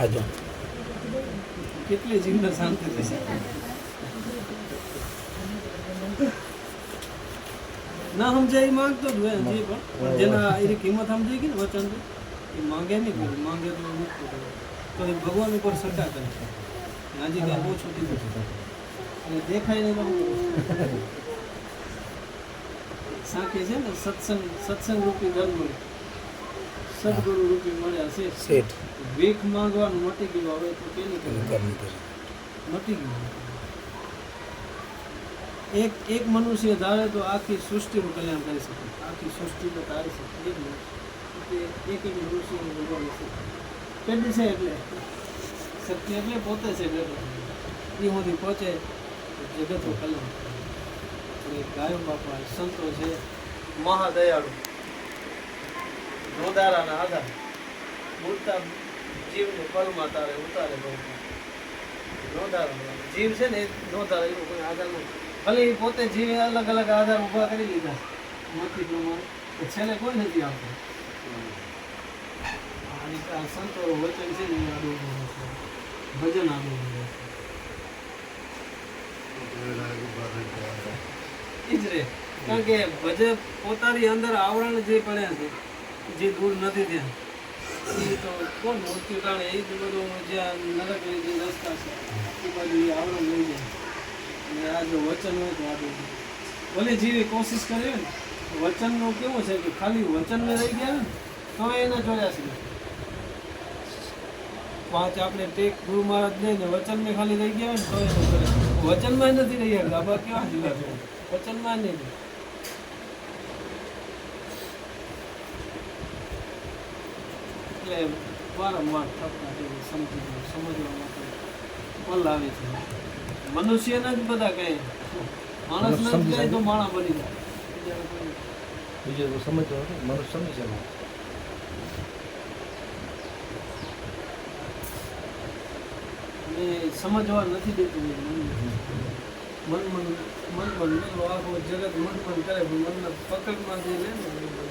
ખાજો કેટલી જીવને શાંતિ થશે ના સમજાય એ માંગતો જ હોય હજી પણ પણ જેના એની કિંમત સમજાઈ ગઈ ને વચન એ માંગે નહીં કોઈ માંગે તો મૂકતો કરે. તો એ ભગવાન ઉપર સટ્ટા કરે હજી કાંઈ ઓછું કીધું અને દેખાય નહીં તો હું સાખી છે ને સત્સંગ સત્સંગ રૂપી ધર્મ સદગુરુ રૂપી મળ્યા છે. શેઠ. ભીખ માંગવાનું મટી ગયું. હવે તો કેની કરે ઘરની કરે. મટી ગયું. એક એક મનુષ્ય ધારે તો આખી સૃષ્ટિનું કલ્યાણ કરી શકે. આખી સૃષ્ટિ તો તારી શકે. એક મનુષ્ય. એક એક મનુષ્યનું ભગવાન છે. કેટલી છે એટલે. શક્તિ એટલે પોતે છે બેઠો એ સુધી પહોંચે જગતનું કલ્યાણ ગાયો બાપા સંતો છે મહાદયાળુ. રોદારાના આધાર. મૂળતા જીવને પલમાં તારે ઉતારે બહુ. જીવ છે ને એ નોંધારો એનો કોઈ આધાર નથી. ભલે એ પોતે જીવે અલગ અલગ આધાર ઊભા કરી લીધા. મતી પ્રમાણે. છેલ્લે કોઈ નથી આવતું. આ સંતો વચન છે ને એ આડું. ભજન આડું છે. જ રે. કારણ કે ભજન પોતાની અંદર આવરણ જે પડે છે જે દૂર નથી ત્યાં. એ તો કોણ મૃત્યુ ટાણે એ જ બધું જ્યાં જે રસ્તા છે, એ લઈ જાય. વચન હોય આગળ ભલે જીવી કોશિશ કરે ને વચનનું કેવું છે કે ખાલી વચનને રહી ગયા ને, તો એને જોયા છે. પાંચ આપણે ટેક ગુરુ મહારાજ ને વચનમાં ખાલી રહી ગયા ને, તો એને વચનમાં નથી રહી ગયા ગાભા કેવા જુદા છે. વચનમાં નહીં. એટલે વારંવાર થતા તે સમજી સમજવા માટે પલ આવે છે. મનુષ્યને જ બધા કહે માણસને જ કહે તો માણા બની જાય. બીજું તો સમજતો નથી. મનુષ્ય સમજી છે અને સમજવા નથી દેતું મન. મન મન મન મન આખો જગત મન મન કરે મનના પકડમાં જે લે ને